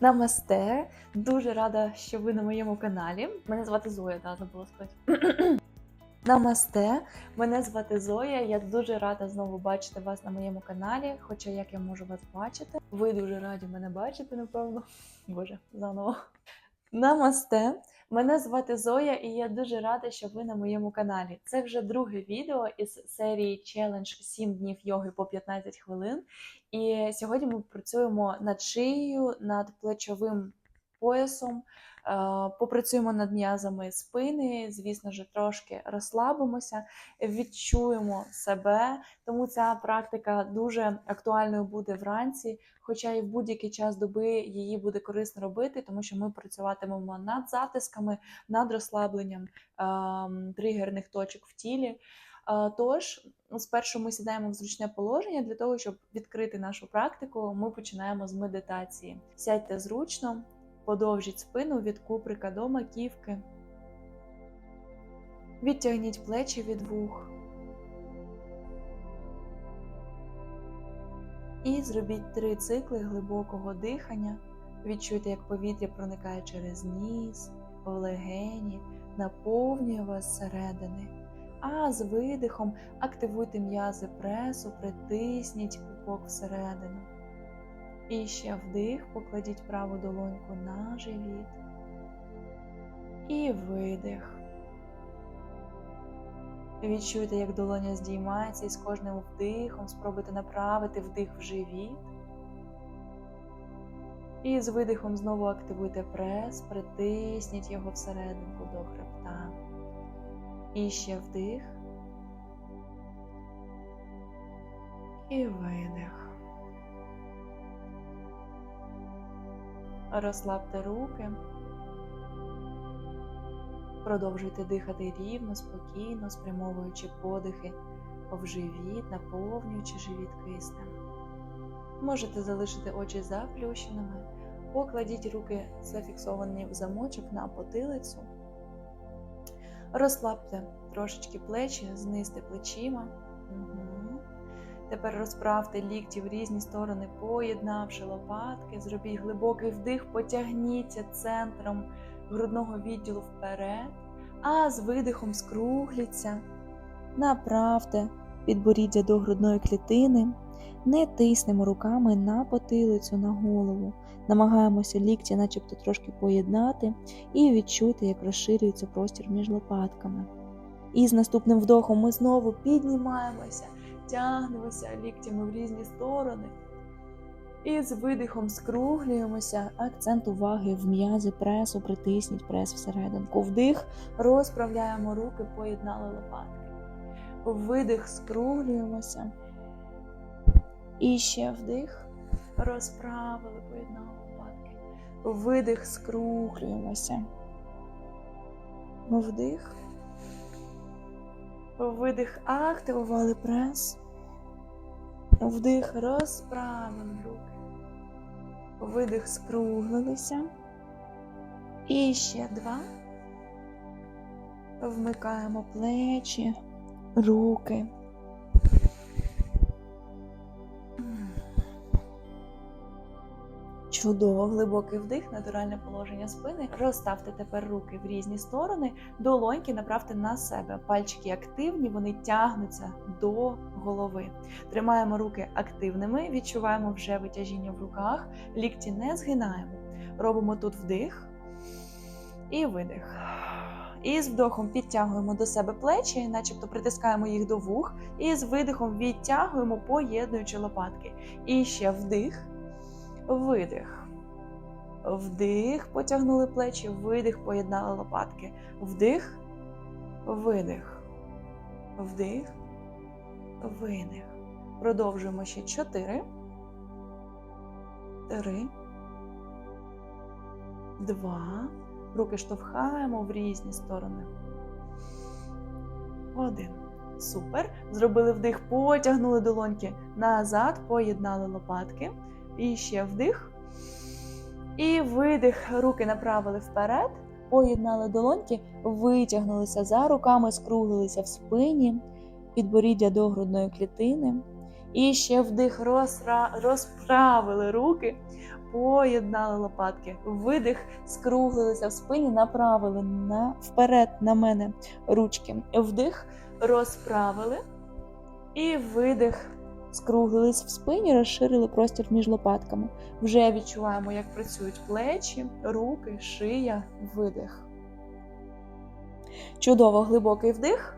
Намасте! Дуже рада, що ви на моєму каналі. Мене звати Зоя, да, забула сказати. Намасте! Мене звати Зоя. Я дуже рада знову бачити вас на моєму каналі. Хоча як я можу вас бачити, ви дуже раді мене бачити, напевно. Боже, заново. Намасте! Мене звати Зоя, і я дуже рада, що ви на моєму каналі. Це вже друге відео із серії челендж 7 днів йоги по 15 хвилин. І сьогодні ми працюємо над шиєю, над плечовим поясом, попрацюємо над м'язами спини, звісно ж, трошки розслабимося, відчуємо себе. Тому ця практика дуже актуальною буде вранці, хоча і в будь-який час доби її буде корисно робити, тому що ми працюватимемо над затисками, над розслабленням ем, тригерних точок в тілі. Е, Тож, спершу ми сідаємо в зручне положення для того, щоб відкрити нашу практику. Ми починаємо з медитації. Сядьте зручно, подовжіть спину від куприка до маківки. Відтягніть плечі від вух. І зробіть три цикли глибокого дихання. Відчуйте, як повітря проникає через ніс, в легені, наповнює вас зсередини. А з видихом активуйте м'язи пресу, притисніть пупок всередину. І ще вдих, покладіть праву долоньку на живіт. І видих. Відчуйте, як долоня здіймається і з кожним вдихом спробуйте направити вдих в живіт. І з видихом знову активуйте прес, притисніть його всерединку до хребта. І ще вдих. І видих. Розслабте руки. Продовжуйте дихати рівно, спокійно, спрямовуючи подихи в живіт, наповнюючи живіт киснем. Можете залишити очі заплющеними, покладіть руки зафіксовані в замочок на потилицю. Розслабте трошечки плечі, знизьте плечима. Угу. Тепер розправте лікті в різні сторони, поєднавши лопатки, зробіть глибокий вдих, потягніться центром грудного відділу вперед, а з видихом скругліться. Направте підборіддя до грудної клітини, не тиснемо руками на потилицю, на голову. Намагаємося лікті начебто трошки поєднати і відчути, як розширюється простір між лопатками. І з наступним вдохом ми знову піднімаємося, тягнемося ліктями в різні сторони. І з видихом скруглюємося, акцент уваги в м'язи пресу, притисніть прес всерединку. Вдих, розправляємо руки, поєднали лопатки. Видих, скруглюємося. І ще вдих, розправили, поєднали лопатки. Видих, скруглюємося. Вдих. Видих, активували прес. Вдих, розправили руки. Видих, скруглилися. І ще два. Вмикаємо плечі, руки. Чудово, глибокий вдих, натуральне положення спини. Розставте тепер руки в різні сторони, долоньки направте на себе. Пальчики активні, вони тягнуться до голови. Тримаємо руки активними, відчуваємо вже витяжіння в руках, лікті не згинаємо. Робимо тут вдих і видих. І з вдохом підтягуємо до себе плечі, начебто притискаємо їх до вух, і з видихом відтягуємо, поєднуючи лопатки. І ще вдих. Видих. Вдих, потягнули плечі, видих, поєднали лопатки. Вдих, видих. Вдих, видих. Продовжуємо ще чотири. Три. Два. Руки штовхаємо в різні сторони. Один. Супер. Зробили вдих, потягнули долоньки назад, поєднали лопатки. І ще вдих. І видих. Руки направили вперед, поєднали долоньки, витягнулися за руками, скруглилися в спині, підборіддя до грудної клітини. І ще вдих розра... розправили руки, поєднали лопатки. Видих, скруглилися в спині, направили на вперед на мене ручки. Вдих, розправили. І видих. Скруглились в спині, розширили простір між лопатками. Вже відчуваємо, як працюють плечі, руки, шия, видих. Чудово, глибокий вдих.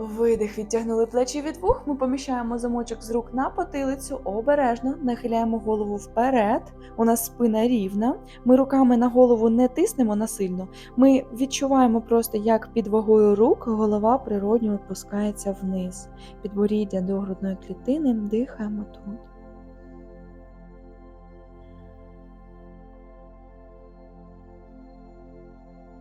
Видих, відтягнули плечі від вух. Ми поміщаємо замочок з рук на потилицю, обережно нахиляємо голову вперед. У нас спина рівна. Ми руками на голову не тиснемо насильно. Ми відчуваємо просто, як під вагою рук голова природньо опускається вниз. Підборіддя до грудної клітини. Дихаємо тут.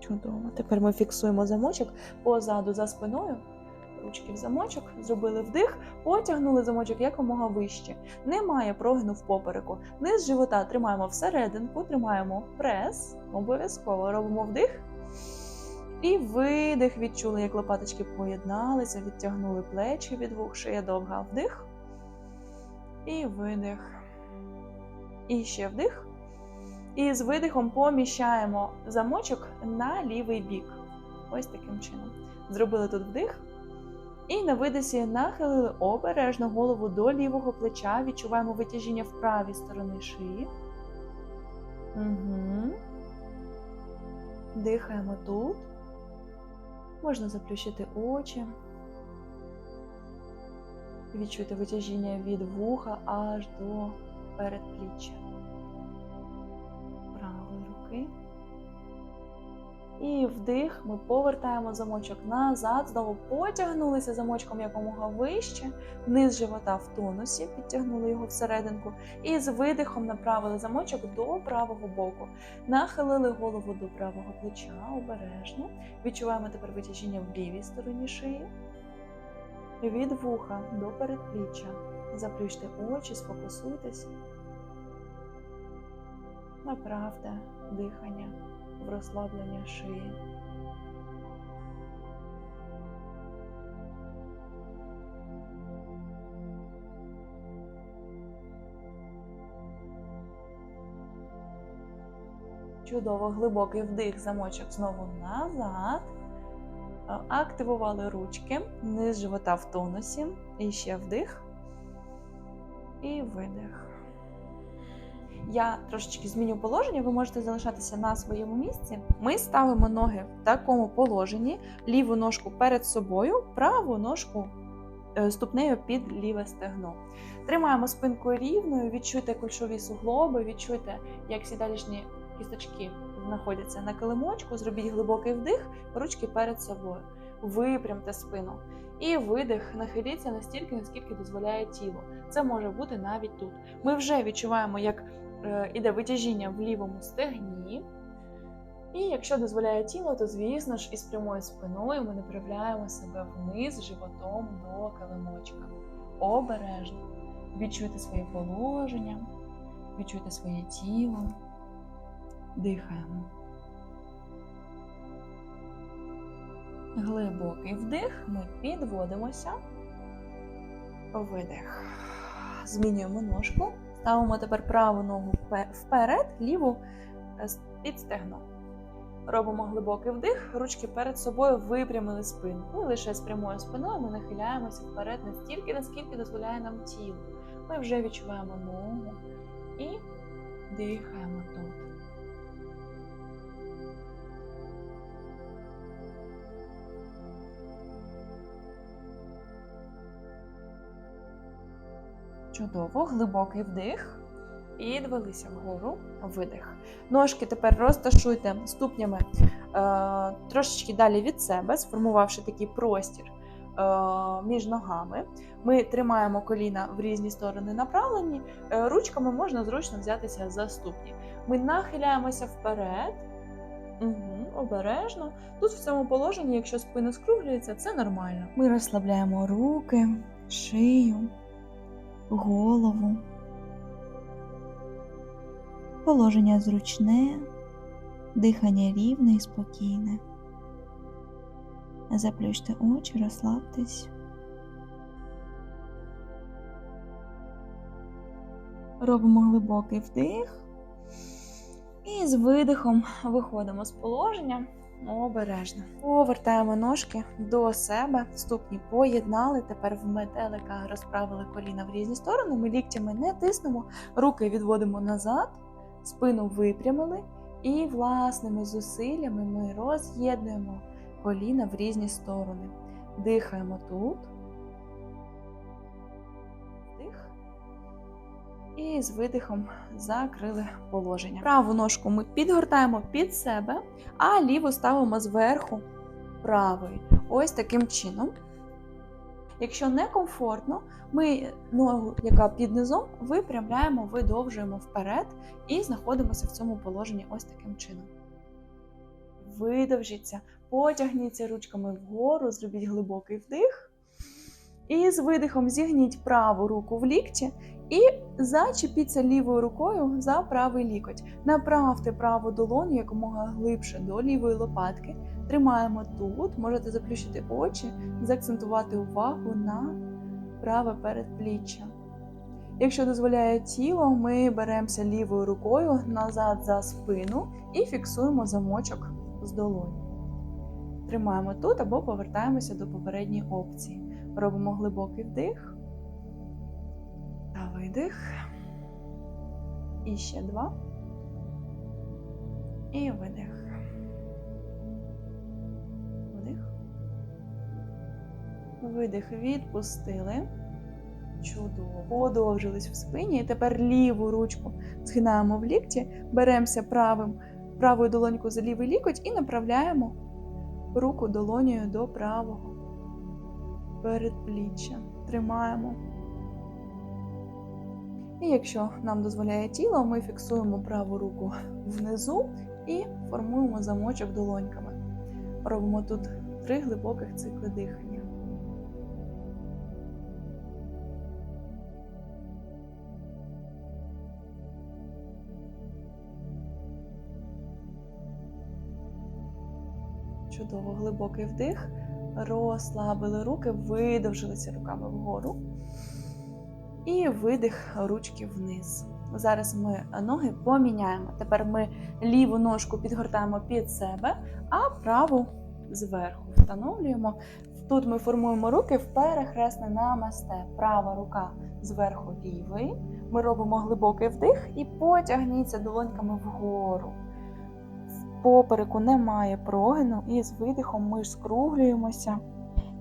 Чудово. Тепер ми фіксуємо замочок позаду за спиною. Ручки в замочок, зробили вдих, потягнули замочок якомога вище. Немає прогину в попереку. Низ живота тримаємо всерединку, тримаємо прес. Обов'язково робимо вдих. І видих. Відчули, як лопаточки поєдналися, відтягнули плечі від вух, шия довга. Вдих. І видих. І ще вдих. І з видихом поміщаємо замочок на лівий бік. Ось таким чином. Зробили тут вдих. І на видисі нахилили обережно голову до лівого плеча. Відчуваємо витяжіння в правій сторони шиї. Угу. Дихаємо тут. Можна заплющити очі. Відчуйте витяжіння від вуха аж до передпліччя І вдих, ми повертаємо замочок назад, знову потягнулися замочком якомога вище, вниз живота в тонусі, підтягнули його всерединку. І з видихом направили замочок до правого боку. Нахилили голову до правого плеча обережно. Відчуваємо тепер витяжіння в лівій стороні шиї. Від вуха до передпліччя. Заплющте очі, сфокусуйтесь. Направте дихання розслаблення шиї. Чудово, глибокий вдих, замочок знову назад. Активували ручки, низ живота в тонусі. І ще вдих. І видих. Я трошечки зміню положення, ви можете залишатися на своєму місці. Ми ставимо ноги в такому положенні, ліву ножку перед собою, праву ножку е, ступнею під ліве стегно. Тримаємо спинку рівною, відчуйте кульшові суглоби, відчуйте, як сідалішні кісточки знаходяться на килимочку, зробіть глибокий вдих, ручки перед собою. Випрямте спину. І видих, нахиліться настільки, наскільки дозволяє тіло. Це може бути навіть тут. Ми вже відчуваємо, як іде витяжіння в лівому стегні. І якщо дозволяє тіло, то, звісно ж, із прямою спиною ми направляємо себе вниз животом до килимочка. Обережно. Відчуйте своє положення, відчуйте своє тіло. Дихаємо. Глибокий вдих, ми підводимося. Видих. Змінюємо ножку. Ставимо тепер праву ногу вперед, ліву е, під стегно. Робимо глибокий вдих, ручки перед собою випрямили спинку. І лише з прямою спиною ми нахиляємося вперед настільки, наскільки дозволяє нам тіло. Ми вже відчуваємо ногу і дихаємо тут. Чудово, глибокий вдих. Підвелися вгору, видих. Ножки тепер розташуйте ступнями е, трошечки далі від себе, сформувавши такий простір е, між ногами. Ми тримаємо коліна в різні сторони направлені. Е, ручками можна зручно взятися за ступні. Ми нахиляємося вперед. Угу, Обережно. Тут в цьому положенні, якщо спина скруглюється, це нормально. Ми розслабляємо руки, шию голову. Положення зручне, дихання рівне і спокійне. Заплющте очі, розслабтесь. Робимо глибокий вдих. І з видихом виходимо з положення обережно. Повертаємо ножки до себе, ступні поєднали. Тепер в метелика розправили коліна в різні сторони. Ми ліктями не тиснемо, руки відводимо назад, спину випрямили. І власними зусиллями ми роз'єднуємо коліна в різні сторони. Дихаємо тут. І з видихом закрили положення. Праву ножку ми підгортаємо під себе, а ліву ставимо зверху правої. Ось таким чином. Якщо некомфортно, ми ногу, яка під низом, випрямляємо, видовжуємо вперед і знаходимося в цьому положенні ось таким чином. Видовжіться, потягніться ручками вгору, зробіть глибокий вдих. І з видихом зігніть праву руку в лікті і зачепіться лівою рукою за правий лікоть. Направте праву долоню якомога глибше до лівої лопатки. Тримаємо тут, можете заплющити очі, заакцентувати увагу на праве передпліччя. Якщо дозволяє тіло, ми беремося лівою рукою назад за спину і фіксуємо замочок з долоні. Тримаємо тут або повертаємося до попередньої опції. Робимо глибокий вдих видих. І ще два. І видих. Вдих. Видих. Відпустили. Чудово. Подовжились в спині. І тепер ліву ручку згинаємо в лікті, беремося правим, правою долонькою за лівий лікоть і направляємо руку долонею до правого передпліччя. Тримаємо. І якщо нам дозволяє тіло, ми фіксуємо праву руку внизу і формуємо замочок долоньками. Робимо тут три глибоких цикли дихання. Чудово, глибокий вдих. Розслабили руки, видовжилися руками вгору. І видих ручки вниз. Зараз ми ноги поміняємо. Тепер ми ліву ножку підгортаємо під себе, а праву зверху встановлюємо. Тут ми формуємо руки в перехресне намасте. Права рука зверху лівої. Ми робимо глибокий вдих і потягніться долоньками вгору. В попереку немає прогину, і з видихом ми скруглюємося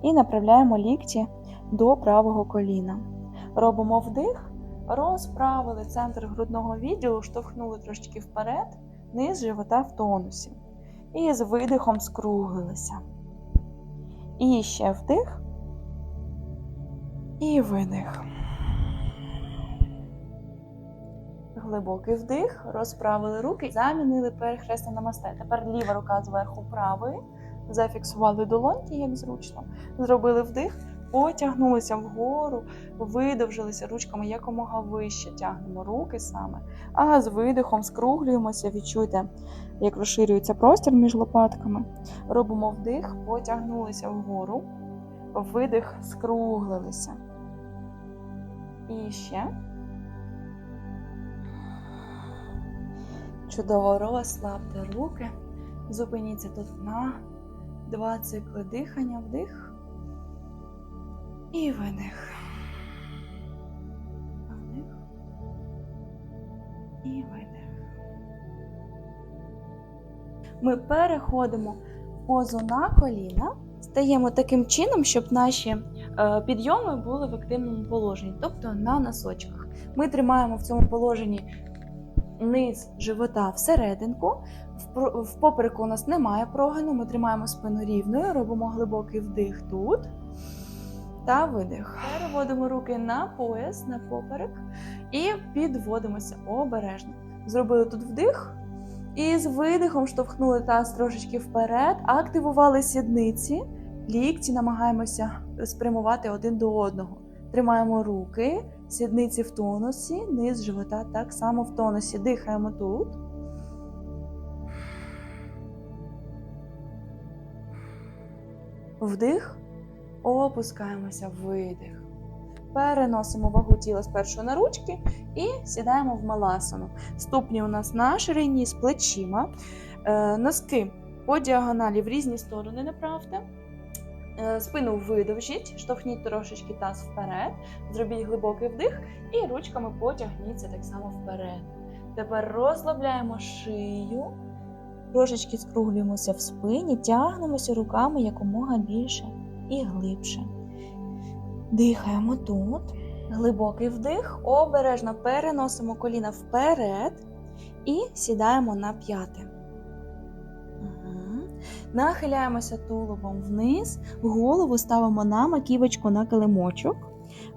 і направляємо лікті до правого коліна. Робимо вдих, розправили центр грудного відділу, штовхнули трошечки вперед, низ живота в тонусі. І з видихом скруглилися. І ще вдих. І видих. Глибокий вдих, розправили руки, замінили перехресне намасте. Тепер ліва рука зверху правої. Зафіксували долоньки, як зручно. Зробили вдих, потягнулися вгору, видовжилися ручками якомога вище. Тягнемо руки саме. А з видихом скруглюємося, відчуйте, як розширюється простір між лопатками. Робимо вдих, потягнулися вгору, видих, скруглилися. І ще. Чудово розслабте руки. Зупиніться тут на два цикли дихання, вдих і видих. Вдих і видих. Ми переходимо в позу на коліна, стаємо таким чином, щоб наші е, підйоми були в активному положенні, тобто на носочках. Ми тримаємо в цьому положенні низ живота всерединку. В попереку у нас немає прогину, ми тримаємо спину рівною, робимо глибокий вдих тут та видих. Переводимо руки на пояс, на поперек і підводимося обережно. Зробили тут вдих. І з видихом штовхнули таз трошечки вперед, активували сідниці, лікті намагаємося спрямувати один до одного. Тримаємо руки, сідниці в тонусі, низ живота так само в тонусі. Дихаємо тут. Вдих, опускаємося, видих. Переносимо вагу тіла спершу на ручки і сідаємо в маласану. Ступні у нас на ширині з плечима. Е, Носки по діагоналі в різні сторони направте. Е, Спину видовжіть, штовхніть трошечки таз вперед, зробіть глибокий вдих і ручками потягніться так само вперед. Тепер розслабляємо шию, трошечки скруглюємося в спині, тягнемося руками якомога більше і глибше. Дихаємо тут. Глибокий вдих, обережно переносимо коліна вперед і сідаємо на. Угу. Нахиляємося тулубом вниз, голову ставимо на маківочку на килимочок.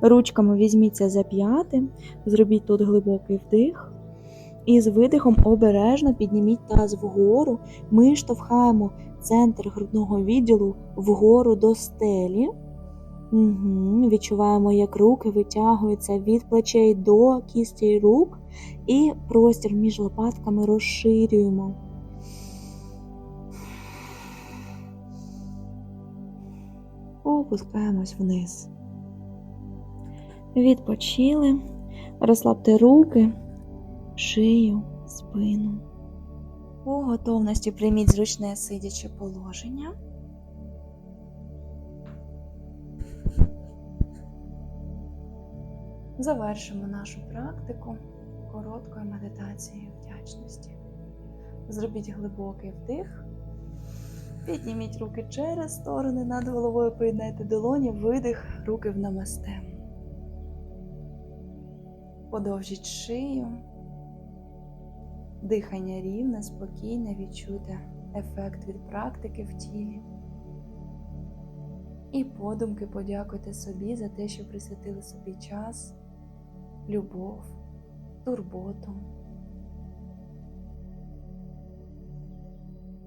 Ручками візьміться за п'яти, зробіть тут глибокий вдих. І з видихом обережно підніміть таз вгору. Ми штовхаємо центр грудного відділу вгору до стелі. Угу. Відчуваємо, як руки витягуються від плечей до кістей рук, і простір між лопатками розширюємо. Опускаємось вниз. Відпочили. Розслабте руки, шию, спину. У готовності прийміть зручне сидяче положення. Завершимо нашу практику короткою медитацією вдячності. Зробіть глибокий вдих. Підніміть руки через сторони над головою, поєднайте долоні, видих, руки в намасте. Подовжіть шию. Дихання рівне, спокійне, відчуйте ефект від практики в тілі. І подумки подякуйте собі за те, що присвятили собі час, любов, турботу.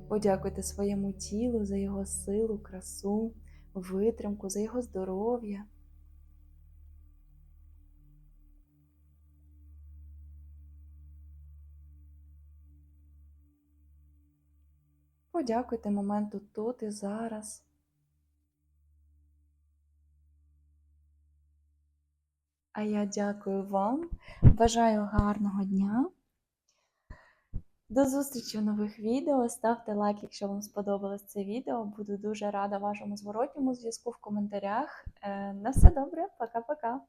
Подякуйте своєму тілу за його силу, красу, витримку, за його здоров'я. Подякуйте моменту тут і зараз. А я дякую вам, бажаю гарного дня. До зустрічі в нових відео. Ставте лайк, якщо вам сподобалось це відео. Буду дуже рада вашому зворотньому зв'язку в коментарях. Е, На все добре, пока-пока.